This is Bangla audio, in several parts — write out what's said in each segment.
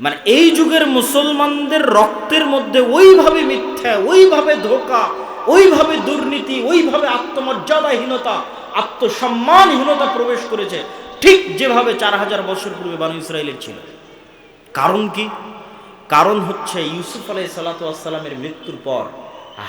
মানে এই যুগের মুসলমানদের রক্তের মধ্যে ওইভাবে মিথ্যা, ওইভাবে ধোকা, ওইভাবে দুর্নীতি, ওইভাবে আত্মমর্যাদাহীনতা, আত্মসম্মানহীনতা প্রবেশ করেছে ঠিক যেভাবে চার হাজার বছর পূর্বে বানু ইসরায়েলের ছিল। কারণ কি? কারণ হচ্ছে ইউসুফ আলাই সালাতামের মৃত্যুর পর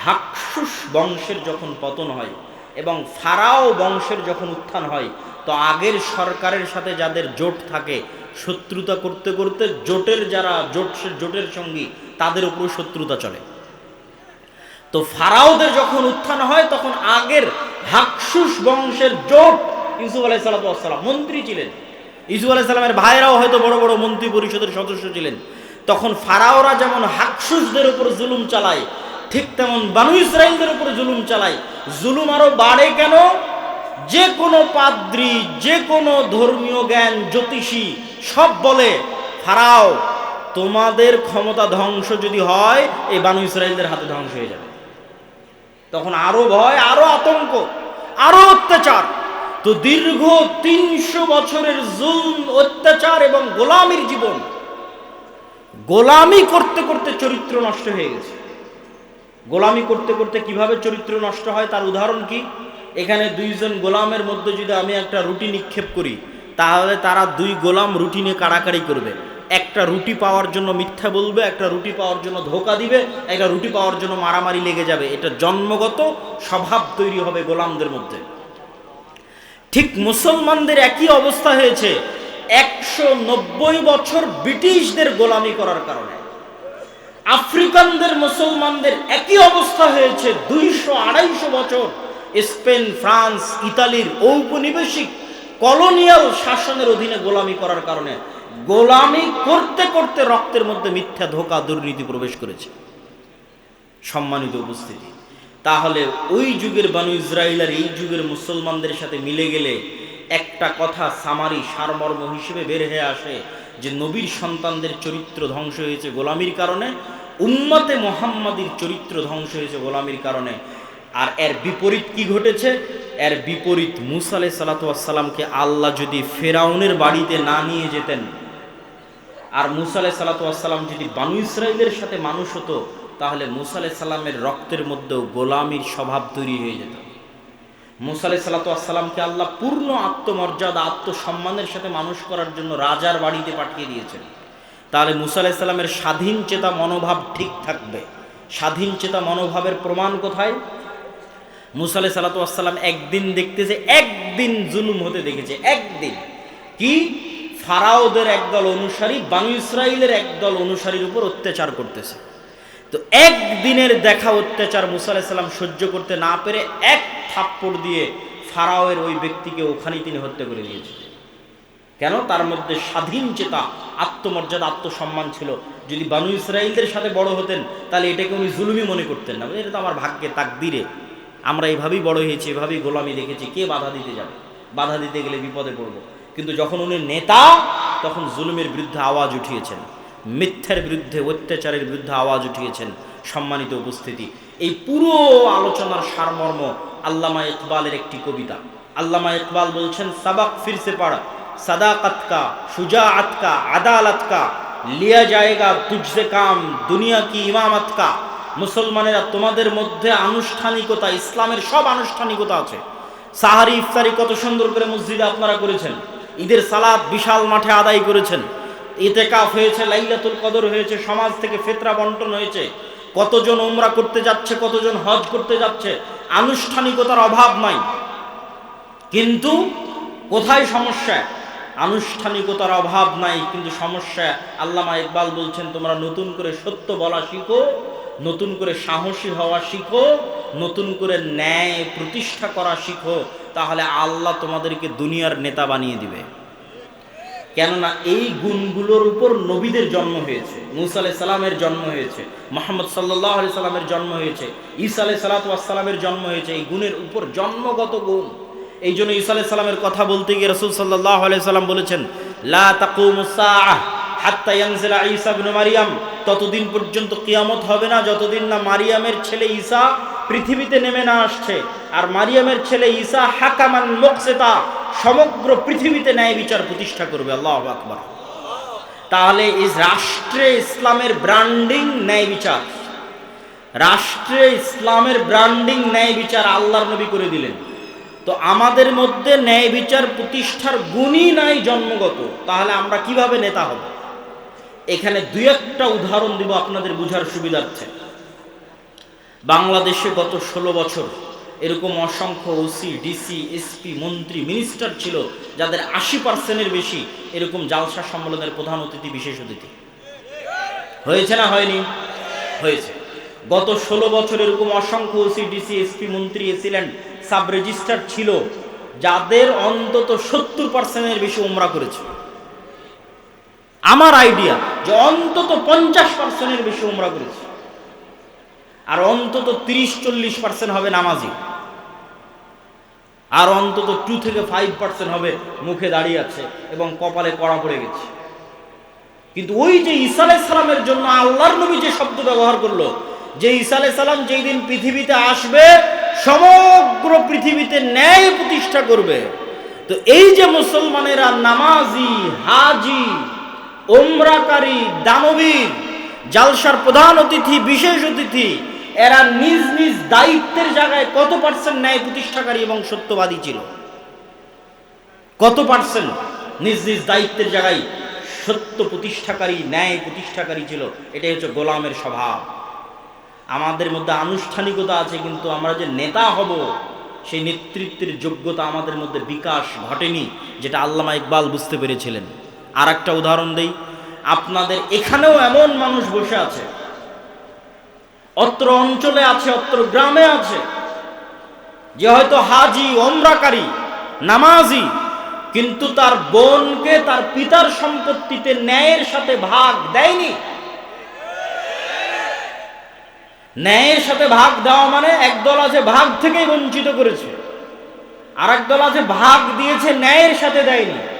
হাকসুস বংশের যখন পতন হয় এবং ফারাও বংশের যখন উত্থান হয়, তো আগের সরকারের সাথে যাদের জোট থাকে শত্রুতা করতে করতে জোটের যারা, জোট, জোটের সঙ্গী, তাদের উপর শত্রুতা চলে। তো ফারাওদের যখন উত্থান হয়, তখন আগের হাকসুস বংশের জোট ইউসুফ আলাই সালাতাম মন্ত্রী ছিলেন। ইউসুফ আলাই সালামের ভাইরাও হয়তো বড় বড় মন্ত্রী পরিষদের সদস্য ছিলেন। তখন ফারাওরা যেমন হাকসুসদের উপর জুলুম চালায়, ঠিক তেমন বানু ইসরায়েলদের উপর জুলুম চালায়। জুলুম আরও বাড়ে কেন? যে কোনো পাদ্রি যে কোনো ধর্মীয় জ্ঞান, জ্যোতিষী সব বলে, ফারাও, তোমাদের ক্ষমতা ধ্বংস যদি হয়, এই বানু ইসরায়েলদের হাতে ধ্বংস হয়ে যাবে। তখন আরও ভয়, আরও আতঙ্ক, আরও অত্যাচার। তো দীর্ঘ তিনশো বছরের জুল অত্যাচার এবং গোলামির জীবন, গোলামি করতে করতে চরিত্র নষ্ট হয়ে গেছে। গোলামি করতে করতে কীভাবে চরিত্র নষ্ট হয়, তার উদাহরণ কি? এখানে দুইজন গোলামের মধ্যে যদি আমি একটা রুটি নিক্ষেপ করি, তাহলে তারা দুই গোলাম রুটি নিয়ে কাড়াকাড়ি করবে। একটা রুটি পাওয়ার জন্য মিথ্যা বলবে, একটা রুটি পাওয়ার জন্য ধোকা দিবে, একটা রুটি পাওয়ার জন্য মারামারি লেগে যাবে। এটা জন্মগত স্বভাব তৈরি হবে গোলামদের মধ্যে। ঠিক মুসলমানদের একই অবস্থা হয়েছে, একশো নব্বই বছর ব্রিটিশদের গোলামি করার কারণে। আফ্রিকানদের মুসলমানদের একই অবস্থা হয়েছে, দুইশো আড়াইশো বছর স্পেন, ফ্রান্স, ইতালির ঔপনিবেশিক কলোনিয়াল শাসনের অধীনে গোলামি করার কারণে গোলামি করতে করতে রক্তের মধ্যে মিথ্যা ধোকা, দুর্নীতি প্রবেশ করেছে। সম্মানিত উপস্থিতি, তাহলে ওই যুগের বানু ইসরায়েল আর এই যুগের মুসলমানদের সাথে মিলে গেলে একটা কথা সামারি, সারমর্ম হিসেবে বের হয়ে আসে যে নবীর সন্তানদের চরিত্র ধ্বংস হয়েছে গোলামির কারণে, উম্মতে মোহাম্মদীর চরিত্র ধ্বংস হয়েছে গোলামির কারণে। আর এর বিপরীত কি ঘটেছে? এর বিপরীত মুসা আলাই সালাতামকে আল্লাহ যদি ফেরাউনের বাড়িতে না নিয়ে যেতেন, আর মুসা আলাই সালাতাম যদি বানু ইসরায়েলের সাথে মানুষ হতো, তাহলে মুসা আলাই সাল্লামের রক্তের মধ্যেও গোলামির স্বভাব তৈরি হয়ে যেত। মুসা আলাই সাল্লাতামকে আল্লাহ পূর্ণ আত্মমর্যাদা, আত্মসম্মানের সাথে মানুষ করার জন্য রাজার বাড়িতে পাঠিয়ে দিয়েছেন। তাহলে মুসা আলাই সাল্লামের স্বাধীন চেতা মনোভাব ঠিক থাকবে। স্বাধীন চেতা মনোভাবের প্রমাণ কোথায়? মুসা আলাই সাল্লাতাম একদিন দেখতেছে, একদিন জুলুম হতে দেখেছে, একদিন। কি? ফারাওদের একদল অনুসারী, বানু ইসরায়েলের একদল অনুসারীর উপর অত্যাচার করতেছে। তো একদিনের দেখা অত্যাচার মুসা আলাইসাল্লাম সহ্য করতে না পেরে এক থাপ্পড় দিয়ে ফারাওয়ের ওই ব্যক্তিকে ওখানেই তিনি হত্যা করে দিয়েছে। কেন? তার মধ্যে স্বাধীন চেতা, আত্মমর্যাদা, আত্মসম্মান ছিল। যদি বানু ইসরায়েলদের সাথে বড় হতেন, তাহলে এটাকে উনি জুলুমি মনে করতেন না। এটা তো আমার ভাগ্যে তাকদিরে। আমরা এভাবেই বড় হয়েছি, এভাবেই গোলামি দেখেছি, কে বাধা দিতে যাবে? বাধা দিতে গেলে বিপদে পড়ব। কিন্তু যখন উনি নেতা, তখন জুলুমের বিরুদ্ধে আওয়াজ উঠিয়েছেন। মিথ্যার বিরুদ্ধে, অত্যাচারের বিরুদ্ধে আওয়াজ উঠিয়েছেন সম্মানিত উপস্থিতি। এই পুরো আলোচনার সারমর্ম আল্লামা ইকবালের একটি কবিতা। আল্লামা ইকবাল বলছেন, সাবাক ফিরসে পাড়া, সাদাকত কা সুজা আতকা আদালত কা, লিয়া জায়গা তুঝসে কাম, দুনিয়া কি ইমামত কা। মুসলমানেরা তোমাদের মধ্যে আনুষ্ঠানিকতা, ইসলামের সব আনুষ্ঠানিকতা আছে। সাহারি ইফতারি কত সুন্দর করে মসজিদে আপনারা করেছেন। ঈদের সালাদ বিশাল মাঠে আদায় করেছেন। ইতেকাফ হয়েছে, লাইলাতুল কদর হয়েছে, সমাজ থেকে ফেতরা বন্টন হয়েছে। কতজন ওমরা করতে যাচ্ছে, কতজন হজ করতে যাচ্ছে, আনুষ্ঠানিকতার অভাব নাই। কিন্তু কোথায় সমস্যা? আনুষ্ঠানিকতার অভাব নাই, কিন্তু সমস্যা আল্লামা ইকবাল বলছেন, তোমরা নতুন করে সত্য বলা শিখো। নতুন করে সাহসী হওয়া শিখো, নতুন করে ন্যায় প্রতিষ্ঠা করা শিখো, তাহলে আল্লাহ তোমাদেরকে দুনিয়ার নেতা বানিয়ে দিবে। কেননা এই গুণগুলোর উপর নবীদের জন্ম হয়েছে, মুসা আলাই সালামের জন্ম হয়েছে, মোহাম্মদ সাল্লাহ আলি সাল্লামের জন্ম হয়েছে, ঈসা আলাই সালাতামের জন্ম হয়েছে, এই গুণের উপর জন্মগত গুণ। এই জন্য ঈসা আলাই সালামের কথা বলতে গিয়ে রসুল সাল্লাহ আলাই সাল্লাম বলেছেন, লা তাকুমুসাহ হাত্তা ইয়ানজিলা ঈসা ইবনে মারিয়াম। ততদিন পর্যন্ত কিয়ামত হবে না, যতদিন না মারিয়ামের ছেলে ঈসা পৃথিবীতে নেমে না আসছে। আর মারিয়ামের ছেলে ঈসা হাকামান মুকসিতা, সমগ্র পৃথিবীতে ন্যায় বিচার প্রতিষ্ঠা করবে। আল্লাহ আকবার। তাহলে রাষ্ট্রে ইসলামের ব্র্যান্ডিং ন্যায় বিচার। রাষ্ট্রে ইসলামের ব্র্যান্ডিং ন্যায় বিচার আল্লাহর নবী করে দিলেন। তো আমাদের মধ্যে ন্যায় বিচার প্রতিষ্ঠার গুণই নাই জন্মগত। তাহলে আমরা কীভাবে নেতা হব? এখানে দুই একটা উদাহরণ দিব আপনাদের বুঝার সুবিধার্থে। বাংলাদেশে গত ষোলো বছর এরকম অসংখ্য ওসি ডিসি এসপি মন্ত্রী মিনিস্টার ছিল যাদের আশি পার্সেন্টের বেশি এরকম জালসা সম্মেলনের প্রধান অতিথি, বিশেষ অতিথি। হয়েছে না হয়নি? হয়েছে। গত ষোলো বছর এরকম অসংখ্য ওসি ডিসি এসপি মন্ত্রী এসিলেন্ট সাব রেজিস্ট্রার ছিল যাদের অন্তত সত্তর পার্সেন্টের বেশি উমরা করেছে। আমার আইডিয়া যে অন্তত পঞ্চাশ পার্সেন্টের বেশি উমরা করেছে। আর অন্তত তিরিশ চল্লিশ পার্সেন্ট হবে নামাজি। আর অন্তত টু থেকে ফাইভ পার্সেন্ট হবে মুখে দাঁড়িয়ে আছে এবং কপালে কড়া পড়ে গেছে। কিন্তু ওই যে ঈসা সালামের জন্য আল্লাহর নবী যে শব্দ ব্যবহার করল, যে ঈসা সালাম যেই দিন পৃথিবীতে আসবে, সমগ্র পৃথিবীতে ন্যায় প্রতিষ্ঠা করবে, তো এই যে মুসলমানেরা নামাজি, হাজি ওমরাকারী দানবীর জালসার প্রধান অতিথি, বিশেষ অতিথি, এরা নিজ নিজ দায়িত্বের জায়গায় কত পার্সেন্ট ন্যায় প্রতিষ্ঠাকারী এবং সত্যবাদী ছিল? কত পার্সেন্ট নিজ নিজ দায়িত্বের জায়গায় সত্য প্রতিষ্ঠাকারী, ন্যায় প্রতিষ্ঠাকারী ছিল? এটাই হচ্ছে গোলামের স্বভাব। আমাদের মধ্যে আনুষ্ঠানিকতা আছে, কিন্তু আমরা যে নেতা হব, সেই নেতৃত্বের যোগ্যতা আমাদের মধ্যে বিকাশ ঘটেনি, যেটা আল্লামা ইকবাল বুঝতে পেরেছিলেন। আর একটা উদাহরণ দেই। আপনাদের এখানেও এমন মানুষ বসে আছে। অত্র অঞ্চলে আছে, অত্র গ্রামে আছে। যে হয়তো হাজি, ওমরাকারী, নামাজি, কিন্তু তার বোনকে তার পিতার সম্পত্তিতে ন্যায়ের সাথে ভাগ দেয়নি। ন্যায়ের সাথে ভাগ দেওয়া মানে একদল আছে ভাগ থেকেই বঞ্চিত করেছে। আর একদল আছে ভাগ দিয়েছে, ন্যায়ের সাথে দেয়নি।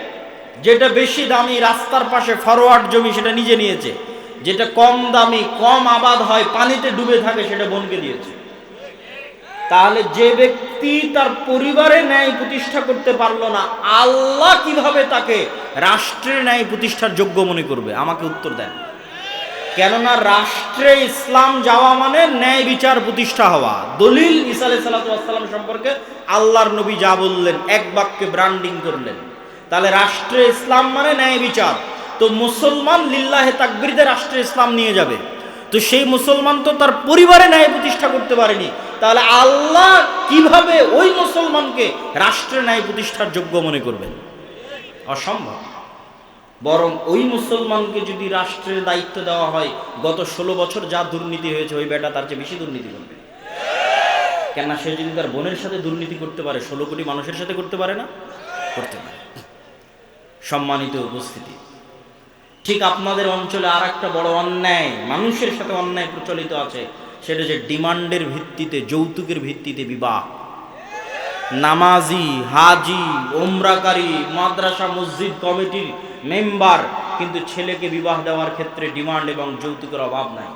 যেটা বেশি দামি রাস্তার পাশে ফরওয়ার্ড জমি সেটা নিজে নিয়েছে। যেটা কম দামি, কম আবাদ হয়, পানিতে ডুবে থাকে সেটা বোনকে দিয়েছে। তাহলে যে ব্যক্তি তার পরিবারে ন্যায় প্রতিষ্ঠা করতে পারল না, আল্লাহ কীভাবে তাকে রাষ্ট্রের ন্যায় প্রতিষ্ঠার যোগ্য মনে করবে? আমাকে উত্তর দেন। কেননা রাষ্ট্রে ইসলাম যাওয়া মানে ন্যায় বিচার প্রতিষ্ঠা হওয়া। দলিল ইসা সাল্লাম সম্পর্কে আল্লাহর নবী যা বললেন, এক বাক্যে ব্র্যান্ডিং করলেন। তাহলে রাষ্ট্রে ইসলাম মানে ন্যায় বিচার। তো মুসলমান লিল্লাহে তাকবিরদে রাষ্ট্রে ইসলাম নিয়ে যাবে। তো সেই মুসলমান তো তার পরিবারে ন্যায় প্রতিষ্ঠা করতে পারেনি। তাহলে আল্লাহ কীভাবে ওই মুসলমানকে রাষ্ট্রে ন্যায় প্রতিষ্ঠার যোগ্য মনে করবেন? অসম্ভব। বরং ওই মুসলমানকে যদি রাষ্ট্রের দায়িত্ব দেওয়া হয়, গত ষোলো বছর যা দুর্নীতি হয়েছে, ওই বেটা তার চেয়ে বেশি দুর্নীতি করবে। কেননা সে যদি তার বোনের সাথে দুর্নীতি করতে পারে, ষোলো কোটি মানুষের সাথে করতে পারে না? করতে পারে। সম্মানিত উপস্থিতি। ঠিক আপনাদের অঞ্চলে আর একটা বড় অন্যায়, মানুষের সাথে অন্যায় প্রচলিত আছে, সেটা যে ডিমান্ডের ভিত্তিতে, যৌতুকের ভিত্তিতে বিবাহ। নামাজি, হাজি, ওমরাকারী, মাদ্রাসা, মসজিদ, কমিটির মেম্বার, কিন্তু ছেলেকে বিবাহ দেওয়ার ক্ষেত্রে ডিমান্ড এবং যৌতুকের অভাব নাই।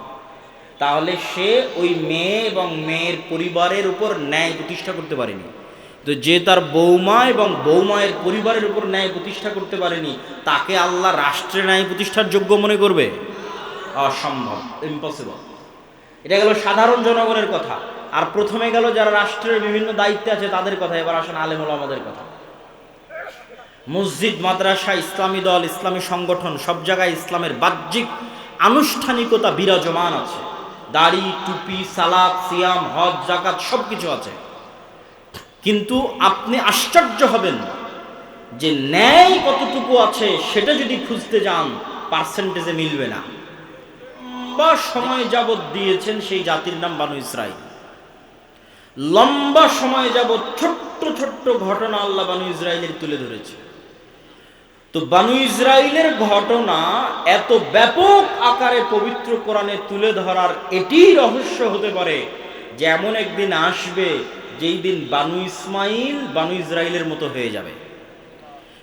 তাহলে সে ওই মেয়ে এবং মেয়ের পরিবারের উপর ন্যায় প্রতিষ্ঠা করতে পারেনি। তো যে তার বৌমা এবং বৌমায়ের পরিবারের উপর ন্যায় প্রতিষ্ঠা করতে পারেনি, তাকে আল্লাহ রাষ্ট্রে ন্যায় প্রতিষ্ঠার যোগ্য মনে করবে? অসম্ভব ইম্পসিবল এটা গেল সাধারণ জনগণের কথা। আর প্রথমে গেল যারা রাষ্ট্রের বিভিন্ন দায়িত্বে আছে, তাদের কথা। এবার আসেন আলেমুল আমাদের কথা। মসজিদ, মাদ্রাসা, ইসলামী দল, ইসলামী সংগঠন, সব জায়গায় ইসলামের বাহ্যিক আনুষ্ঠানিকতা বিরাজমান আছে। দাড়ি, টুপি সালাদ সিয়াম, হজ জাকাত সব কিছু আছে। কিন্তু আপনি আশ্চর্য হবেন যে ন্যায় কতটুকু আছে সেটা যদি খুঁজতে যান, পার্সেন্টেজে মিলবে না। লম্বা সময় যাবৎ দিয়েছেন সেই জাতির নাম বানু ইসরাইল। লম্বা সময় যাবৎ ছোট্ট ছোট্ট ঘটনা আল্লাহ বানু ইসরায়েলের তুলে ধরেছে। তো বানু ইসরায়েলের ঘটনা এত ব্যাপক আকারে পবিত্র কোরআনে তুলে ধরার এটি রহস্য হতে পারে যে এমন একদিন আসবে যেই দিন বানু ইসমাইল বানু ইসরায়েলের মতো হয়ে যাবে,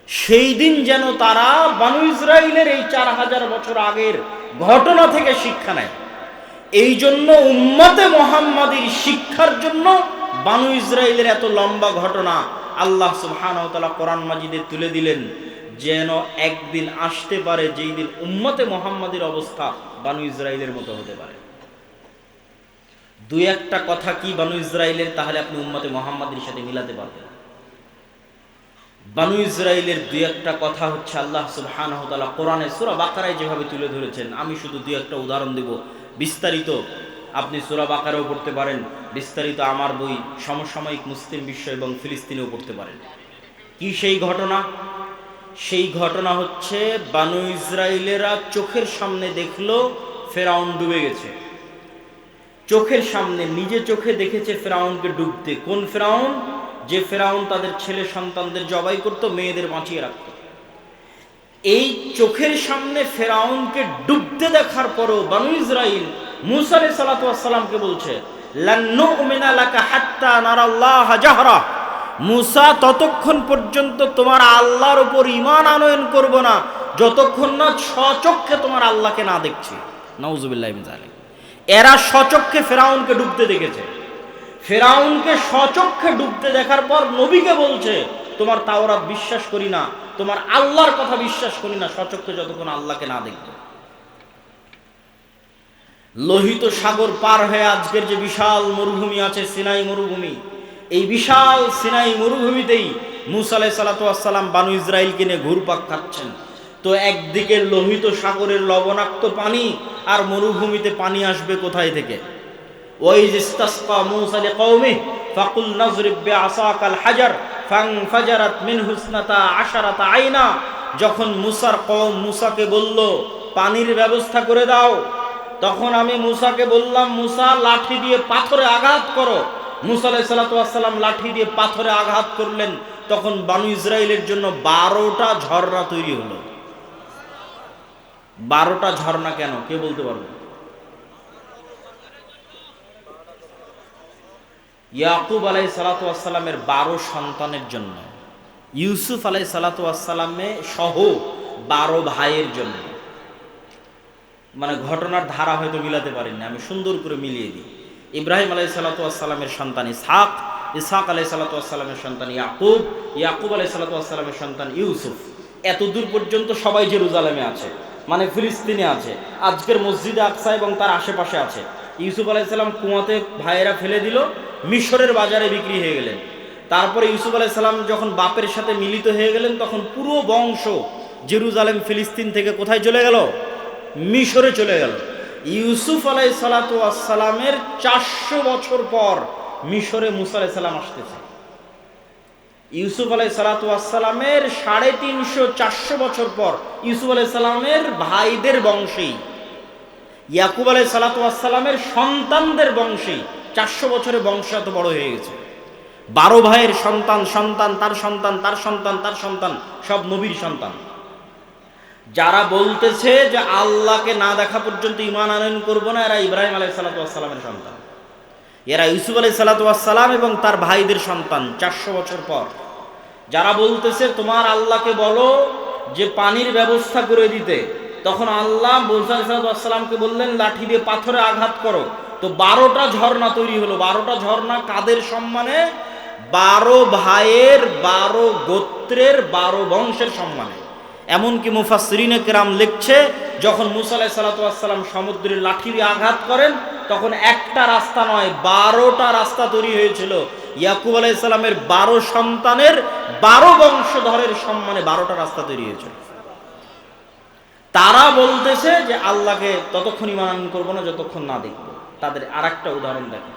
সেই দিন যেন তারা বানু ইসরায়েলের এই চার হাজার বছর আগের ঘটনা থেকে শিক্ষা নেয়। এই জন্য উম্মতে মোহাম্মদীর শিক্ষার জন্য বানু ইসরায়েলের এত লম্বা ঘটনা আল্লাহ সুবহান কোরআন মাজিদে তুলে দিলেন, যেন একদিন আসতে পারে, যেই দিন উম্মতে মোহাম্মদের অবস্থা বানু ইসরায়েলের মতো হতে পারে। দুই একটা কথা কি বানু ইসরায়েলের তাহলে আপনি উম্মতে মোহাম্মদের সাথে মিলাতে পারবেন। বানু ইসরায়েলের দুই একটা কথা হচ্ছে আল্লাহ তাআলা কোরআনে সূরা বাকারায় যেভাবে তুলে ধরেছেন, আমি শুধু দুই একটা উদাহরণ দেব। বিস্তারিত আপনি সূরা বাকারাও পড়তে পারেন, বিস্তারিত আমার বই সমসাময়িক মুসলিম বিশ্ব এবং ফিলিস্তিনেও পড়তে পারেন। কি সেই ঘটনা? সেই ঘটনা হচ্ছে বানু ইসরায়েলেরা চোখের সামনে দেখল, ফেরাউন ডুবে গেছে। চোখের সামনে, নিজে চোখে দেখেছে ফেরাউনকে ডুবতে। কোন ফেরাউন? যে ফেরাউন তাদের ছেলে সন্তানদের জবাই করত, মেয়েদের বাঁচিয়ে রাখত। এই চোখের সামনে ফেরাউনকে ডুবতে দেখার পরও বানু ইসরাইল মুসা আলাইহিস সালাতু বলছে মুসা, ততক্ষণ পর্যন্ত তোমার আল্লাহর উপর ঈমান আনয়ন করব না, যতক্ষণ না স্বচক্ষে তোমার আল্লাহকে না দেখছি। নাউজুবিল্লাহ জালিক এরা স্বচক্ষে ফেরাউনকে ডুবতে দেখেছে। ফেরাউনকে স্বচক্ষে ডুবতে দেখার পর নবীকে বলছে, তোমার তাওরাত বিশ্বাস করি না, তোমার আল্লাহর কথা বিশ্বাস করি না স্বচক্ষে যতক্ষণ আল্লাহকে না দেখবে। লোহিত সাগর পার হয়ে আজকের যে বিশাল মরুভূমি আছে, সিনাই মরুভূমি, এই বিশাল সিনাই মরুভূমিতেই মুসালে সালাতাম বানু ইসরায়েলকে নিয়ে ঘুরপাক খাচ্ছেন। তো একদিকে লোহিত সাগরের লবণাক্ত পানি আর মরুভূমিতে পানি আসবে কোথায় থেকে? ওয়াইজ ইস্তাসকা মূসা লিকাওমি, ফাকুল নাজরিব বিআসাকাল হাজার, ফানফাজারাত মিনহু ইসনাতা আশারাতা আইনা, যখন মুসার কওম মুসাকে বলল, পানির ব্যবস্থা করে দাও। তখন আমি মুসাকে বললাম, মুসা, লাঠি দিয়ে পাথরে আঘাত করো। মুসা আলাইহিস লাঠি দিয়ে পাথরে আঘাত করলেন। তখন বানু ইসরায়েলের জন্য বারোটা ঝর্ণা তৈরি হলো। বারোটা ঝর্ণা কেন? কে বলতে পারবে? ইয়াকুব আলাই সালাতামের বারো সন্তানের জন্য, ইউসুফ আলাই সালাতামে সহ বারো ভাইয়ের জন্য। মানে ঘটনার ধারা হয়তো মিলাতে পারেননি আমি সুন্দর করে মিলিয়ে দিই। ইব্রাহিম আলাই সালাতামের সন্তান ইসহাক ইসহাক আলাই সালাতামের সন্তান ইয়াকুব ইয়াকুব আলাই সালাতামের সন্তান ইউসুফ। এত দূর পর্যন্ত সবাই জেরুজালেমে আছে। মানে ফিলিস্তিনে আছে। আজকের মসজিদে আকসা এবং তার আশেপাশে আছে। ইউসুফ আলাইসাল্লাম কুয়াতে ভাইয়েরা ফেলে দিল, মিশরের বাজারে বিক্রি হয়ে গেলেন। তারপরে ইউসুফ আলাইসাল্লাম যখন বাপের সাথে মিলিত হয়ে গেলেন, তখন পুরো বংশ জেরুজালেম, ফিলিস্তিন থেকে কোথায় চলে গেল? মিশরে চলে গেল। ইউসুফ আলাই সালাতামের চারশো বছর পর মিশরে মুসা আলাইসাল্লাম আসতেছে। ইউসুফ আলাই সালাতামের সাড়ে তিনশো চারশো বছর পর ইউসুফ আলাই সাল্লামের ভাইদের বংশেই ইয়াকুব আলাই সালাতামের সন্তানদের বংশেই চারশো বছরের বংশ এত বড় হয়ে গেছে। বারো ভাইয়ের সন্তান সন্তান, তার সন্তান তার সন্তান তার সন্তান, সব নবীর সন্তান। যারা বলতেছে যে আল্লাহকে না দেখা পর্যন্ত ইমান আনয়ন করব না, এরা ইব্রাহিম আলাই সালাতামের সন্তান। এরা ইউসুফ আলাই সালাতাম এবং তার ভাইদের সন্তান চারশো বছর পর। যারা বলতেছে, তোমার আল্লাহকে বলো যে পানির ব্যবস্থা করে দিতে। তখন আল্লাহ সালামকে বললেন, লাঠি দিয়ে পাথরে আঘাত করো। তো বারোটা ঝর্ণা তৈরি হলো। বারোটা ঝর্ণা কাদের সম্মানে? বারো ভাইয়ের, বারো গোত্রের, বারো বংশের সম্মানে। এমনকি মুফাসরিনে কেরাম লিখছে যখন মুসালাই সালাতাম সমুদ্রের লাঠি দিয়ে আঘাত করেন, তখন একটা রাস্তা নয়, বারোটা রাস্তা তৈরি হয়েছিল। ইয়াকুব আলাইসাল্লামের বারো সন্তানের বারো বংশধরের সম্মানে বারোটা রাস্তা তৈরি হয়েছিল। তারা বলতেছে যে আল্লাহকে ততক্ষণ ইমান করব না, যতক্ষণ না দেখব। তাদের আর একটা উদাহরণ দেখেন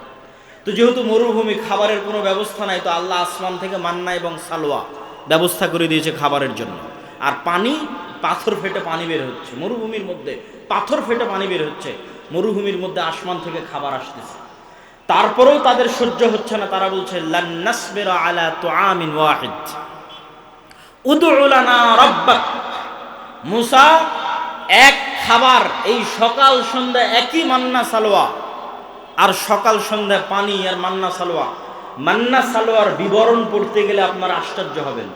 তো যেহেতু মরুভূমি খাবারের কোনো ব্যবস্থা নাই, তো আল্লাহ আসমান থেকে মান্না এবং সালোয়া ব্যবস্থা করে দিয়েছে খাবারের জন্য। আর পানি পাথর ফেটে পানি বের হচ্ছে, মরুভূমির মধ্যে পাথর ফেটে পানি বের হচ্ছে, মরুভূমির মধ্যে আসমান থেকে খাবার আসতেছে। তারপরেও তাদের সহ্য হচ্ছে না, তারা বলছে মুসা, এক খাবার, এই সকাল সন্ধ্যা একই মান্না সালোয়া, আর সকাল সন্ধ্যায় পানি আর মান্না সালোয়া। মান্না সালোয়ার বিবরণ পড়তে গেলে আপনার আশ্চর্য হবেন।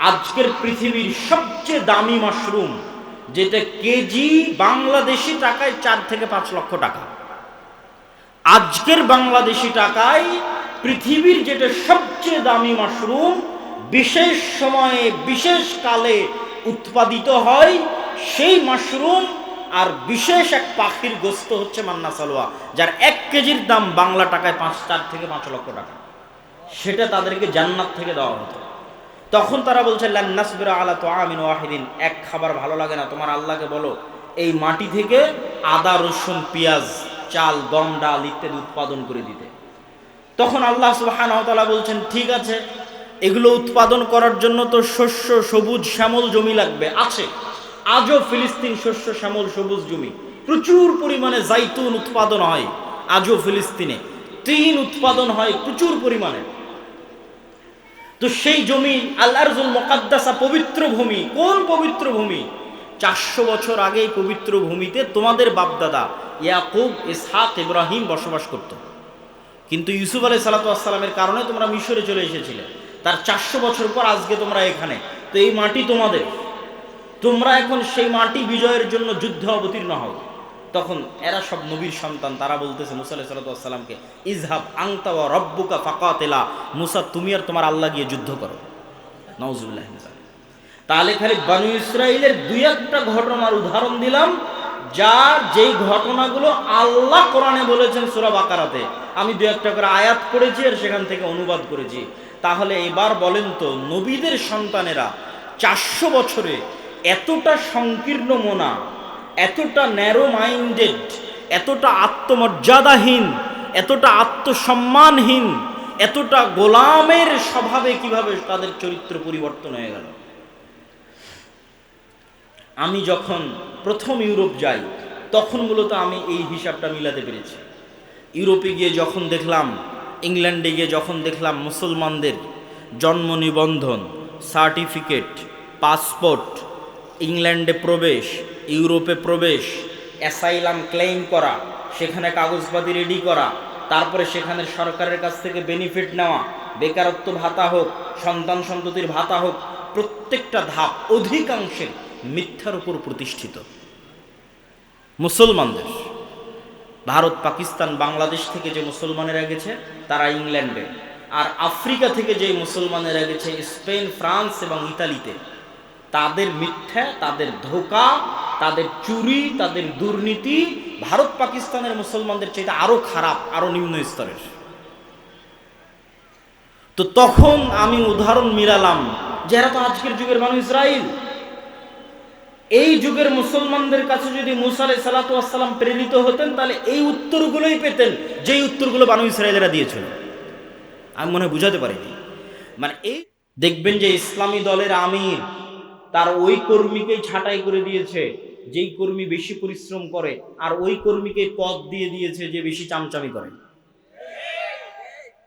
আজকের পৃথিবীর সবচেয়ে দামি মাশরুম, যেটা কেজি বাংলাদেশি টাকায় চার থেকে পাঁচ লক্ষ টাকা। আজকের বাংলাদেশি টাকায় পৃথিবীর যেটা সবচেয়ে দামি মাশরুম, বিশেষ সময়ে, বিশেষ কালে উৎপাদিত হয় সেই মাশরুম, আর বিশেষ এক পাখির গোস্ত হচ্ছে মান্না সালোয়া, যার এক কেজির দাম বাংলা টাকায় পাঁচ, চার থেকে পাঁচ লক্ষ টাকা। সেটা তাদেরকে জান্নাত থেকে দেওয়া হতো। তখন তারা বলছে আলা তো আমিন ওয়াহিদিন। এক খাবার ভালো লাগে না, তোমার আল্লাহকে বলো। এই মাটি থেকে আদা, রসুন, পেঁয়াজ, চাল, গম, ডাল ইত্যাদি উৎপাদন করে দিতে। তখন আল্লাহ সুবহানাহু ওয়া বলছেন, ঠিক আছে, এগুলো উৎপাদন করার জন্য তো শস্য, সবুজ, শ্যামল জমি লাগবে, আছে। আজও ফিলিস্তিন শস্য, শ্যামল, সবুজ জমি। প্রচুর পরিমাণে জাইতুন উৎপাদন হয় আজও ফিলিস্তিনে। তিন উৎপাদন হয় প্রচুর পরিমাণে। তো সেই জমি আল্লাহরজুল মোকাদ্দাসা পবিত্র ভূমি। কোন পবিত্র ভূমি? চারশো বছর আগে এই পবিত্র ভূমিতে তোমাদের বাপদাদা ইয়াকুব, ইসহাক, ইব্রাহিম বসবাস করত। কিন্তু ইউসুফ আলাই সালাতামের কারণে তোমরা মিশরে চলে এসেছিলে। তার চারশো বছর পর আজকে তোমরা এখানে। তো এই মাটি তোমাদের। তোমরা এখন সেই মাটি বিজয়ের জন্য যুদ্ধে অবতীর্ণ হও। তখন এরা সব নবীর সন্তান, তারা বলতেছে মুসা আলাহ সাল্লাতামকে ইজহাব আংতা রব্বুকা ফাকাতেলা। মুসা, তুমি আর তোমার আল্লাহ গিয়ে যুদ্ধ করো। নওজুল্লাহ তাহলে খালি বানু ইসরায়েলের দুই একটা ঘটনার উদাহরণ দিলাম, যার যেই ঘটনাগুলো আল্লাহ কোরআনে বলেছেন সুরা বাকারাতে, আমি দু একটা করে আয়াত করেছি আর সেখান থেকে অনুবাদ করেছি। তাহলে এবার বলেন তো, নবীদের সন্তানেরা চারশো বছরে এতটা সংকীর্ণ মোনা এতটা ন্যারো মাইন্ডেড এতটা আত্মমর্যাদাহীন, এতটা আত্মসম্মানহীন, এতটা গোলামের স্বভাবে কীভাবে তাদের চরিত্র পরিবর্তন হয়ে গেল? আমি যখন প্রথম ইউরোপ যাই, তখন মূলত আমি এই হিসাবটা মিলাতে পেরেছি। ইউরোপে গিয়ে যখন দেখলাম, ইংল্যান্ডে গিয়ে যখন দেখলাম মুসলমানদের জন্ম নিবন্ধন, সার্টিফিকেট, পাসপোর্ট, ইংল্যান্ডে প্রবেশ ইউরোপে প্রবেশ, অ্যাসাইলাম ক্লেম করা, সেখানে কাগজপাতি রেডি করা, তারপরে সেখানে সরকারের কাছ থেকে বেনিফিট নেওয়া, বেকারত্ব ভাতা হোক, সন্তান সন্ততির ভাতা হোক, প্রত্যেকটা ধাপ অধিকাংশের মিথ্যার উপর প্রতিষ্ঠিত। মুসলমানদের, ভারত, পাকিস্তান, বাংলাদেশ থেকে যে মুসলমানেরা গেছে, তারা ইংল্যান্ডে, আর আফ্রিকা থেকে যে মুসলমানেরা গেছে, স্পেন, ফ্রান্স এবং ইতালিতে, তাদের মিথ্যা, তাদের ধোকা তাদের চুরি, তাদের দুর্নীতি ভারত পাকিস্তানের মুসলমানদের চাইতে আরও খারাপ, আরও নিম্ন স্তরের। তো তখন আমি উদাহরণ মিলালাম যারা তো আজকের যুগের মানুষ ইসরায়েল এই যুগের মুসলমানদের কাছে যদি মুসা আলাই সালাতাম প্রেরিত হতেন, তাহলে এই উত্তরগুলোই পেতেন, যেই উত্তরগুলো বানু ইসরায়েলেরা দিয়েছিল। আমি মনে হয় বুঝাতে পারিনি। মানে এই দেখবেন যে ইসলামী দলের আমির তার ওই কর্মীকেই ছাঁটাই করে দিয়েছে। যেই কর্মী বেশি পরিশ্রম করে, আর ওই কর্মীকে পদ দিয়ে দিয়েছে যে বেশি চামচামি করে।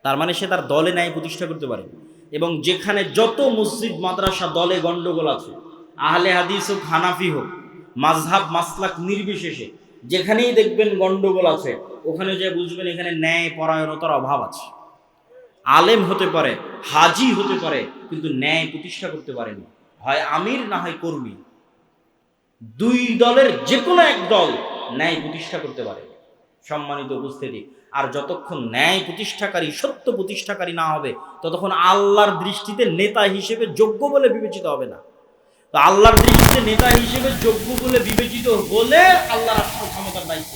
তার মানে সে তার দলে ন্যায় প্রতিষ্ঠা করতে পারে। এবং যেখানে যত মসজিদ, মাদ্রাসা, দলে গন্ডগোল আছে, আহলে হাদিস হোক, হানাফি হোক মাঝহাব মাসলাক নির্বিশেষে, যেখানেই দেখবেন গন্ডগোল আছে, ওখানে যে বুঝবেন এখানে ন্যায় পরায়ণতার অভাব আছে। আলেম হতে পারে, হাজি হতে পারে, কিন্তু ন্যায় প্রতিষ্ঠা করতে পারেনি। হয় আমির না হয় কর্মী। দুই দলের যে কোনো এক দল ন্যায় প্রতিষ্ঠা করতে পারে। সম্মানিত উপস্থিতি, আর যতক্ষণ ন্যায় প্রতিষ্ঠাকারী, সত্য প্রতিষ্ঠাকারী না হবে, ততক্ষণ আল্লাহর দৃষ্টিতে নেতা হিসেবে যোগ্য বলে বিবেচিত হবে না। তো আল্লাহর দৃষ্টিতে নেতা হিসেবে যোগ্য বলে বিবেচিত হলে আল্লাহ রাষ্ট্র ক্ষমতার দায়িত্ব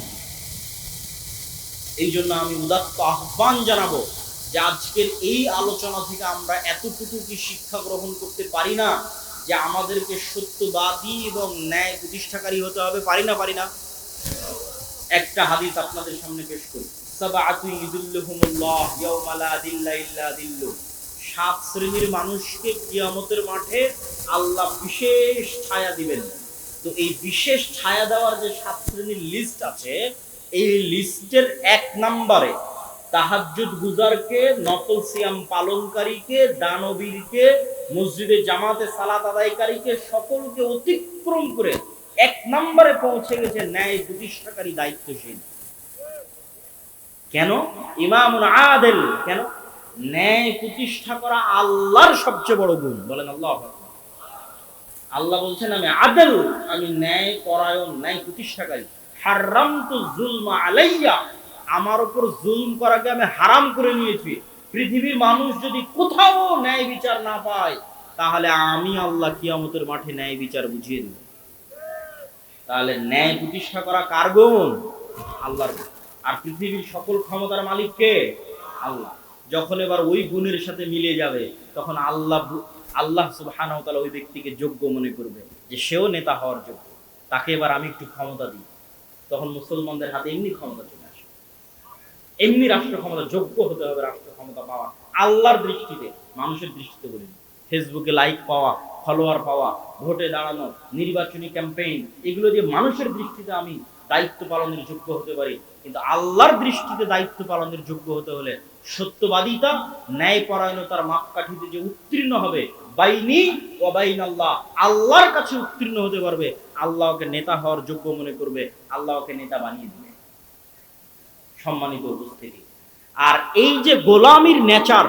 এই জন্য আমি উদাত্ত আহ্বান জানাব যে আজকের এই আলোচনা থেকে আমরা এতটুকু কি শিক্ষা গ্রহণ করতে পারি না? যে আমাদেরকে সত্যবাদী এবং ন্যায় প্রতিষ্ঠাকারী হতে হবে, পারি না পারি না। একটা হাদিস আপনাদের সামনে পেশ করি। সাত শ্রেণির মানুষকে কিয়ামতের মাঠে আল্লাহ বিশেষ ছায়া দিবেন। তো এই বিশেষ ছায়া দেওয়ার যে সাত শ্রেণির লিস্ট আছে, এই লিস্টের এক নম্বরে তাহাজ্জুদ গুজারকে নফল সিয়াম পালনকারীকে, দানবীরকে, মসজিদে জামাতে সালাত আদায়কারীকে সকলকে অতিক্রম করে এক নম্বরে পৌঁছে গেছে ন্যায় প্রতিষ্ঠাকারী দায়িত্বশীল। কেন? ইমামুল আদেল, কেন? ন্যায় প্রতিষ্ঠা করা আল্লাহর সবচেয়ে বড় গুণ। বলেন আল্লাহ আল্লাহ বলছেন, আমি আদেল, আমি ন্যায় পরায়ণ, ন্যায় প্রতিষ্ঠাকারী। হারাম তো জুলমা আলাইয়া আমার উপর জুলুম করাকে আমি হারাম করে নিয়েছি। পৃথিবীর মানুষ যদি কোথাও ন্যায় বিচার না পায়, তাহলে আমি আল্লাহ কিয়ামতের মাঠে ন্যায় বিচার বুঝিয়ে দিব। তাহলে ন্যায় প্রতিষ্ঠা করা কার গুণ? আল্লাহর আর পৃথিবীর সকল ক্ষমতার মালিক কে? আল্লাহ। যখন এবার ওই গুণের সাথে মিলে যাবে, তখন আল্লাহ আল্লাহ সুবহানাহু তাআলা ওই ব্যক্তিকে যোগ্য মনে করবে যে সেও নেতা হওয়ার যোগ্য। তাকে এবার আমি একটু ক্ষমতা দিই। তখন মুসলমানদের হাতে এমনি ক্ষমতা এমনি রাষ্ট্র ক্ষমতা, যোগ্য হতে হবে রাষ্ট্র ক্ষমতা পাওয়া। আল্লাহর দৃষ্টিতে, মানুষের দৃষ্টিতে বলিনি ফেসবুকে লাইক পাওয়া ফলোয়ার পাওয়া, ভোটে দাঁড়ানো, নির্বাচনী ক্যাম্পেইন এগুলো দিয়ে মানুষের দৃষ্টিতে আমি দায়িত্ব পালনের যোগ্য হতে পারি। কিন্তু আল্লাহর দৃষ্টিতে দায়িত্ব পালনের যোগ্য হতে হলে সত্যবাদিতা ন্যায় পরায়ণতার মাপকাঠিতে যে উত্তীর্ণ হবে, বাইনি ও বাইন আল্লাহ আল্লাহর কাছে উত্তীর্ণ হতে পারবে। আল্লাহকে নেতা হওয়ার যোগ্য মনে করবে আল্লাহকে নেতা বানিয়ে দিবে। সম্মানিত উপস্থিতি। আর এই যে গোলামির নেচার,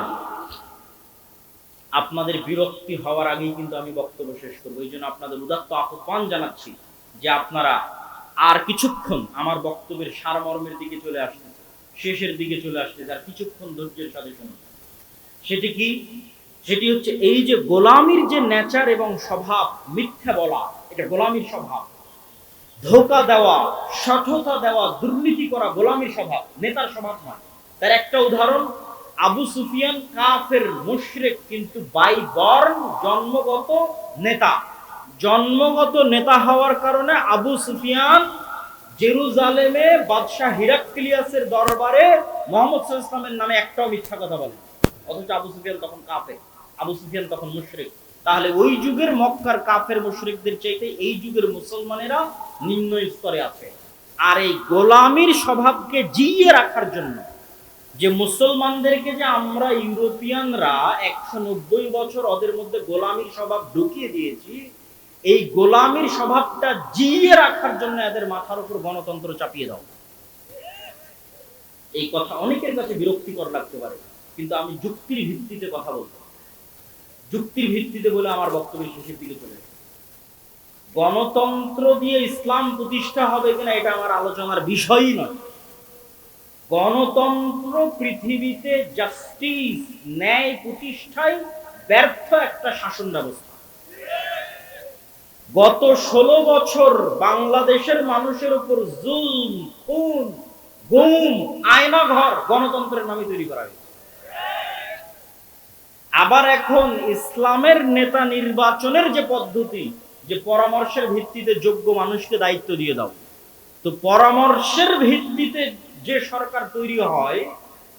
আপনাদের বিরক্তি হওয়ার আগেই কিন্তু আমি বক্তব্য শেষ করব। এই জন্য আপনাদের উদাত্ত আহ্বান জানাচ্ছি যে আপনারা আর কিছুক্ষণ আমার বক্তব্যের সারমর্মের দিকে চলে আসতেছে শেষের দিকে চলে আসতেছে আর কিছুক্ষণ ধৈর্যের সাথে শুনুন। সেটি কি? সেটি হচ্ছে এই যে গোলামির যে নেচার এবং স্বভাব মিথ্যা বলা, এটা গোলামির স্বভাব। ধোকা দেওয়া, সঠতা দেওয়া, দুর্নীতি করা গোলামির স্বভাব, নেতার স্বভাব নয়। তার একটা উদাহরণ, আবু সুফিয়ান কাফের মুশরিক কিন্তু বাই বর্ণ জন্মগত নেতা। জন্মগত নেতা হওয়ার কারণে আবু সুফিয়ান জেরুজালেমে বাদশাহ হিরাক্লিয়াসের দরবারে মোহাম্মদ ইসলামের নামে একটাও মিথ্যা কথা বলে অথচ আবু সুফিয়ান তখন কাফে আবু সুফিয়ান তখন মুশরিক। তাহলে ওই যুগের মক্কার কাফের মুশরিকদের চাইতে এই যুগের মুসলমানেরা নিম্ন স্তরে আছে। আর এই গোলামির স্বভাবকে জিইয়ে রাখার জন্য যে মুসলমানদেরকে যে আমরা ইউরোপিয়ানরা একশো নব্বই বছর ওদের মধ্যে গোলামির স্বভাব ঢুকিয়ে দিয়েছি, এই গোলামির স্বভাবটা জিইয়ে রাখার জন্য এদের মাথার উপর গণতন্ত্র চাপিয়ে দাও। এই কথা অনেকের কাছে বিরক্তিকর লাগতে পারে, কিন্তু আমি যুক্তির ভিত্তিতে কথা বলব। যুক্তির ভিত্তিতে বলে আমার বক্তব্য শেষের দিকে চলে। গণতন্ত্র দিয়ে ইসলাম প্রতিষ্ঠা হবে কিনা এটা আমার আলোচনার বিষয়ই নয়। গণতন্ত্র পৃথিবীতে জাস্টিস ন্যায় প্রতিষ্ঠায় ব্যর্থ একটা শাসন ব্যবস্থা। গত ষোলো বছর বাংলাদেশের মানুষের উপর জুল খুন, গুম আয়না ঘর গণতন্ত্রের নামে তৈরি করা হয়েছে। আবার এখন ইসলামের নেতা নির্বাচনের যে পদ্ধতি যে পরামর্শের ভিত্তিতে যোগ্য মানুষকে দায়িত্ব দিয়ে দাও। তো পরামর্শের ভিত্তিতে যে সরকার তৈরি হয়,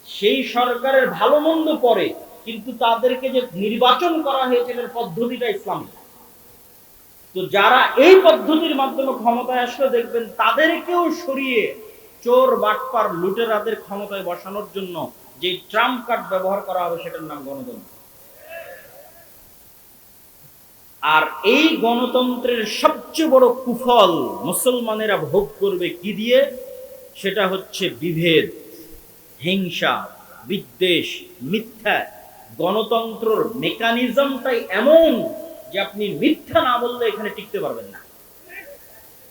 সেই সরকারের ভালো মন্দ পরে কিন্তু তাদেরকে যে নির্বাচন করা হয়েছে এটার পদ্ধতিটা ইসলামিক তো যারা এই পদ্ধতির মাধ্যমে ক্ষমতায় আসলে দেখবেন তাদেরকেও সরিয়ে চোর, বাটপার, লুটেরাদের ক্ষমতায় বসানোর জন্য যে ট্রাম্প কার্ড ব্যবহার করা হবে সেটার নাম গণতন্ত্র। আর এই গণতন্ত্রের সবচেয়ে বড় কুফল মুসলমানেরা ভোগ করবে কি দিয়ে? সেটা হচ্ছে বিভেদ, হিংসা, বিদ্বেষ, মিথ্যা। গণতন্ত্রর মেকানিজমটাই এমন যে আপনি মিথ্যা না বললে এখানে টিকতে পারবেন না।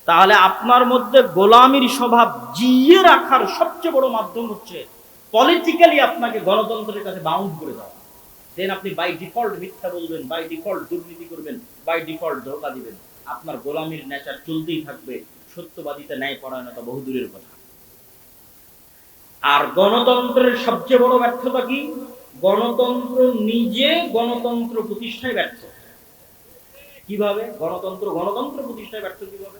তাহলে আপনার মধ্যে গোলামির স্বভাব জিয়ে রাখার সবচেয়ে বড় মাধ্যম হচ্ছে পলিটিক্যালি আপনাকে গণতন্ত্রের কাছে বাউন্ড করে দেওয়া। দেন আপনি বাই ডিফল্ট মিথ্যা বলবেন বাই ডিফল্ট দুর্নীতি করবেন বাই ডিফল্ট ধোকা দিবেন। আপনার গোলামির নেচার চলতেই থাকবে। সত্যবাদিতা ন্যায় পরায়ণতা বহুদূরের কথা। আর গণতন্ত্রের সবচেয়ে বড় ব্যর্থতা কি? গণতন্ত্র নিজে গণতন্ত্র প্রতিষ্ঠায় ব্যর্থ। কীভাবে? গণতন্ত্র গণতন্ত্র প্রতিষ্ঠায় ব্যর্থ কীভাবে?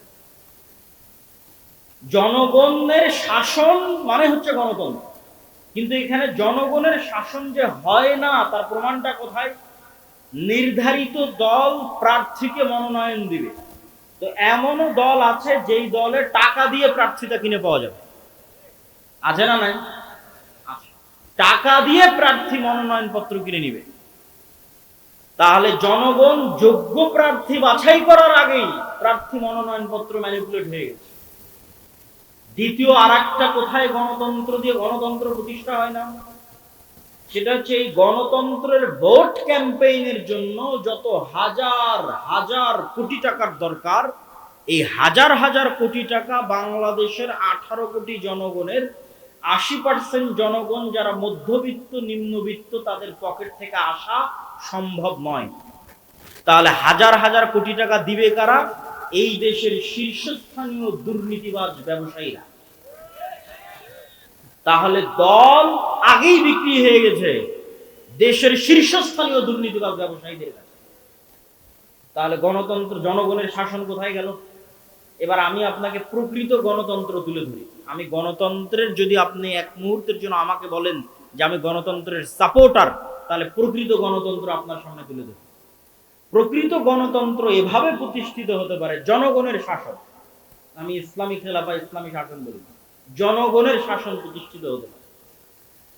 জনগণের শাসন মানে হচ্ছে গণতন্ত্র। কিন্তু এখানে জনগণের শাসন যে হয় না, তার প্রমাণটা কোথায়? নির্ধারিত দল প্রার্থীকে মনোনয়ন দিবে। তো এমনও দল আছে যেই দলে টাকা দিয়ে প্রার্থীটা কিনে পাওয়া যাবে। আছে না নাই? টাকা দিয়ে প্রার্থী মনোনয়ন পত্র কিনে নিবে। তাহলে জনগণ যোগ্য প্রার্থী বাছাই করার আগেই প্রার্থী মনোনয়ন পত্র ম্যানিপুলেট হয়ে গেছে। দ্বিতীয় আর কোথায় গণতন্ত্র দিয়ে গণতন্ত্র প্রতিষ্ঠা হয় না? সেটা হচ্ছে এই গণতন্ত্রের ভোট ক্যাম্পেইনের জন্য যত হাজার হাজার কোটি টাকার দরকার, এই হাজার হাজার কোটি টাকা বাংলাদেশের আঠারো কোটি জনগণের, আশি পার্সেন্ট জনগণ যারা মধ্যবিত্ত, নিম্নবিত্ত, তাদের পকেট থেকে আসা সম্ভব নয়। তাহলে হাজার হাজার কোটি টাকা দিবে কারা? এই দেশের শীর্ষস্থানীয় দুর্নীতিবাজ ব্যবসায়ীরা। তাহলে দল আগেই বিক্রি হয়ে গেছে দেশের শীর্ষস্থানীয় দুর্নীতিবাজ ব্যবসায়ীদের কাছে। তাহলে গণতন্ত্র, জনগণের শাসন কোথায় গেল? এবার আমি আপনাকে প্রকৃত গণতন্ত্র তুলে ধরি। আমি গণতন্ত্রের যদি আপনি এক মুহূর্তের জন্য আমাকে বলেন যে আমি গণতন্ত্রের সাপোর্টার, তাহলে প্রকৃত গণতন্ত্র আপনার সামনে তুলে ধরি প্রকৃত গণতন্ত্র এভাবে প্রতিষ্ঠিত হতে পারে, জনগণের শাসন। আমি ইসলামী খেলাফা, ইসলামী শাসন বলি। জনগণের শাসন প্রতিষ্ঠিত হতে পারে।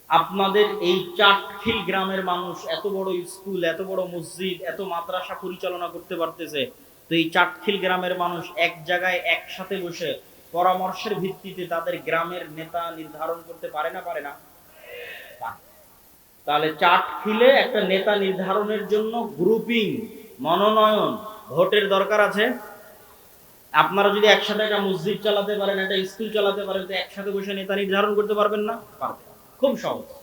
আপনাদের এই চাটখিল গ্রামের মানুষ এত বড় স্কুল, এত বড় মসজিদ, এত মাদ্রাসা পরিচালনা করতে পারতেছে, তো এই চাটখিল গ্রামের মানুষ এক জায়গায় একসাথে বসে পরামর্শের ভিত্তিতে তাদের গ্রামের নেতা নির্ধারণ করতে পারে না পারে না। তাহলে চাটখিলে একটা নেতা নির্ধারণের জন্য গ্রুপিং মনোনয়ন ভোটের দরকার আছে। আপনারা যদি একসাথে একটা মসজিদ চালাতে পারেন, একটা স্কুল চালাতে পারেন একসাথে বসে নেতা নির্ধারণ করতে পারবেন না? পারবেন। খুব সহজ।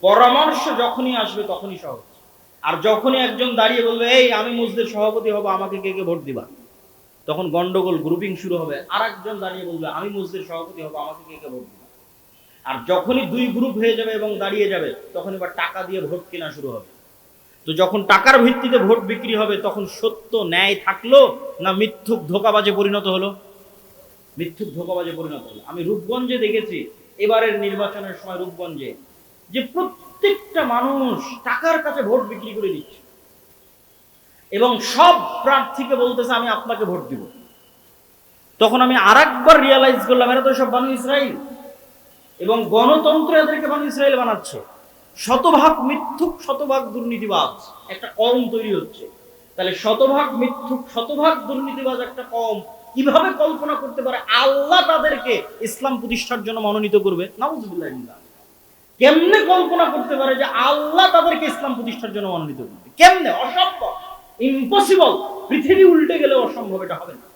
পরামর্শ যখনই আসবে তখনই সহজ। আর যখনই একজন দাঁড়িয়ে বলবে, এই, আমি মসজিদের সভাপতি হব, আমাকে কে কে ভোট দিবা? তখন গন্ডগোল গ্রুপিং শুরু হবে। আর একজন দাঁড়িয়ে বলবে, আমি মসজিদের সভাপতি হব, আমাকে কে কে ভোট দিবা? আর যখনই দুই গ্রুপ হয়ে যাবে এবং দাঁড়িয়ে যাবে, তখন এবার টাকা দিয়ে ভোট কেনা শুরু হবে। তো যখন টাকার ভিত্তিতে ভোট বিক্রি হবে, তখন সত্য ন্যায় থাকল না মিথ্যুক ধোকাবাজে পরিণত হলো? মিথ্যুক ধোকাবাজে পরিণত হলো। আমি রূপগঞ্জে দেখেছি, এবারের নির্বাচনের সময় রূপগঞ্জে, যে প্রত্যেকটা মানুষ টাকার কাছে ভোট বিক্রি করে দিচ্ছে। এবং সব প্রার্থীকে বলতেছে, আমি আপনাকে ভোট দিব। তখন আমি আর একবার রিয়ালাইজ করলাম, এরা তো সব বানু ইসরায়েল এবং গণতন্ত্র এদেরকে বানু ইসরায়েল বানাচ্ছে। শতভাগ মিথ্যুক, শতভাগ দুর্নীতিবাজ। একটা কম তৈরি হচ্ছে। তাহলে শতভাগ মিথ্যুক, শতভাগ দুর্নীতিবাজ একটা কম কীভাবে কল্পনা করতে পারে আল্লাহ তাদেরকে ইসলাম প্রতিষ্ঠার জন্য মনোনীত করবে? নাউজুবিল্লাহ কেমনে কল্পনা করতে পারে যে আল্লাহ তাদেরকে ইসলাম প্রতিষ্ঠার জন্য মনোনীত করবে? কেমনে? অসম্ভব। ইম্পসিবল পৃথিবী উল্টে গেলে অসম্ভব, এটা হবে না।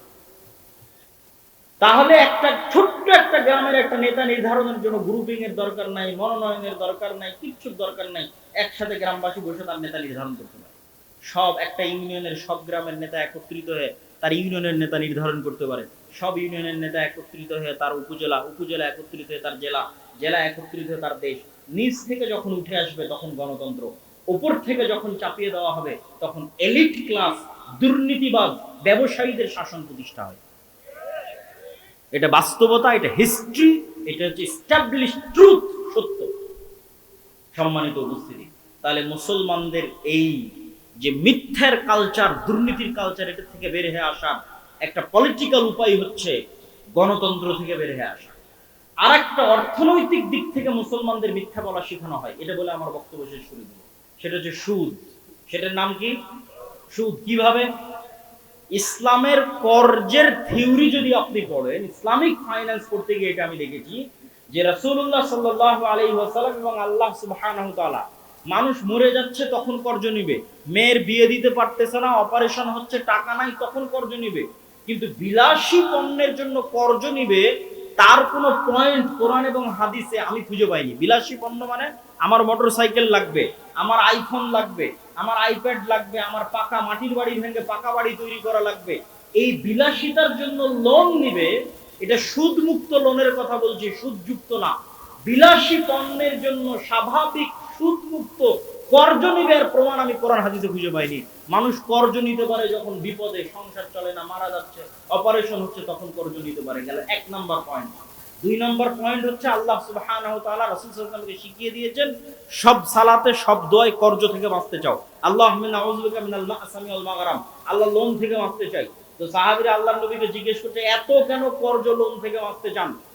তাহলে একটা ছোট্ট একটা গ্রামের একটা নেতা নির্ধারণের জন্য গ্রুপিং এর দরকার নাই, মনোনয়নের দরকার নাই, কিচ্ছুর দরকার নাই, একসাথে গ্রামবাসী বসে তার নেতা নির্ধারণ করতে পারে। সব একটা ইউনিয়নের, সব গ্রামের নেতা একত্রিত হয়ে তার ইউনিয়নের নেতা নির্ধারণ করতে পারে। সব ইউনিয়নের নেতা একত্রিত হয়ে তার উপজেলা উপজেলা একত্রিত হয়ে তার জেলা জেলা একত্রিত হয়ে তার দেশ। নিচ থেকে যখন উঠে আসবে তখন গণতন্ত্র। উপর থেকে যখন চাপিয়ে দেওয়া হবে তখন এলিট ক্লাস দুর্নীতিবাদ ব্যবসায়ীদের শাসন প্রতিষ্ঠা হয়। এটা বাস্তবতা, এটা হিস্ট্রি এটা হচ্ছে স্টাবলিশ ট্রুথ সত্য। সম্মানিত উপস্থিতি, তাহলে মুসলমানদের এই যে মিথ্যার কালচার দুর্নীতির কালচার এটা থেকে বের হয়ে আসার একটা পলিটিক্যাল উপায় হচ্ছে গণতন্ত্র থেকে বের হয়ে আসা। আর একটা অর্থনৈতিক দিক থেকে মুসলমানদের মিথ্যা বলা শেখানো হয়, এটা বলে আমার বক্তব্য শেষ করে দেব। সেটা হচ্ছে সুদ। সেটার নাম কি? সুদ কীভাবে? ইসলামের কর্জের থিওরি যদি আপনি পড়েন, ইসলামিক ফাইন্যান্স করতে গিয়ে এটা আমি দেখেছি যে রাসূলুল্লাহ সাল্লাল্লাহু আলাইহি ওয়াসাল্লাম এবং আল্লাহ তাআলা, মানুষ মরে যাচ্ছে তখন কর্জ নিবে। মেয়ের বিয়ে দিতে পারতেছে না, অপারেশন হচ্ছে, টাকা নাই, তখন কর্জ নিবে। কিন্তু বিলাসী পণ্যের জন্য কর্জ নিবে, তার কোনো পয়েন্ট কোরআন এবং হাদিসে আমি খুঁজে পাইনি। বিলাসী পণ্য মানে আমার মোটর সাইকেল লাগবে, আমার আইফোন লাগবে, আমার আইপ্যাড লাগবে, আমার পাকা মাটির বাড়ি ভেঙে পাকা বাড়ি তৈরি করা লাগবে। এই বিলাসিতার জন্য লোন নিবে, এটা সুদমুক্ত লোনের কথা বলছি, সুদযুক্ত না। বিলাসী পণ্যের জন্য স্বাভাবিক সুদমুক্ত কর্জ নিবে এর প্রমাণ আমি কোরআন হাদিসে খুঁজে পাইনি। মানুষ কর্জ নিতে পারে যখন বিপদে সংসার চলে না, মারা যাচ্ছে, অপারেশন হচ্ছে তখন কর্জ নিতে পারে। গেল এক নাম্বার পয়েন্ট দুই নম্বর পয়েন্ট হচ্ছে আল্লাহ তাআলা রাসূল শিখিয়ে দিয়েছেন, সব সালাতে, সব দোয়ায় কর্জ থেকে বাঁচতে চাও। আল্লাহ মাগরাম। আল্লাহ লোন থেকে বাঁচতে চাই। তো সাহাবিরা আল্লাহর নবীকে জিজ্ঞেস করছে, এত কেন কর্জ লোন থেকে বাঁচতে চান?